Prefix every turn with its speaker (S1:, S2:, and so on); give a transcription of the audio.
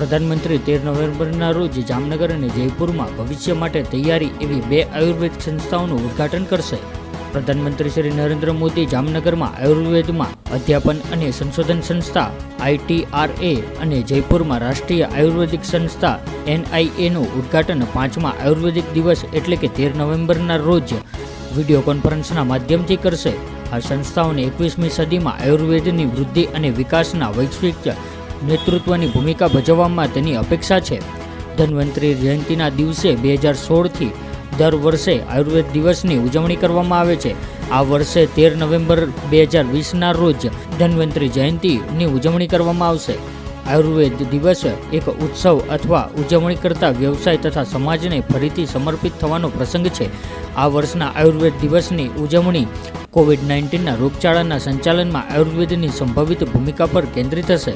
S1: પ્રધાનમંત્રી તેર નવેમ્બરના રોજ જામનગર અને જયપુરમાં ભવિષ્ય માટે તૈયારી એવી બે આયુર્વેદ સંસ્થાઓનું ઉદ્ઘાટન કરશે. પ્રધાનમંત્રી શ્રી નરેન્દ્ર મોદી જામનગરમાં આયુર્વેદમાં અધ્યાપન અને સંશોધન સંસ્થા આઈટીઆરએ અને જયપુરમાં રાષ્ટ્રીય આયુર્વેદિક સંસ્થા એનઆઈએનું ઉદ્ઘાટન પાંચમા આયુર્વેદિક દિવસ એટલે કે તેર નવેમ્બરના રોજ વીડિયો કોન્ફરન્સના માધ્યમથી કરશે. આ સંસ્થાઓને એકવીસમી સદીમાં આયુર્વેદની વૃદ્ધિ અને વિકાસના વૈશ્વિક નેતૃત્વની ભૂમિકા ભજવવામાં તેની અપેક્ષા છે. ધન્વંતરી જયંતિના દિવસે બે હજાર સોળથી દર વર્ષે આયુર્વેદ દિવસની ઉજવણી કરવામાં આવે છે. આ વર્ષે તેર નવેમ્બર બે હજાર વીસના રોજ ધન્વંતરી જયંતિની ઉજવણી કરવામાં આવશે. આયુર્વેદ દિવસ એક ઉત્સવ અથવા ઉજવણી કરતા વ્યવસાય તથા સમાજને ફરીથી સમર્પિત થવાનો પ્રસંગ છે. આ વર્ષના આયુર્વેદ દિવસની ઉજવણી કોવિડ નાઇન્ટીનના રોગચાળાના સંચાલનમાં આયુર્વેદની સંભવિત ભૂમિકા પર કેન્દ્રિત હશે.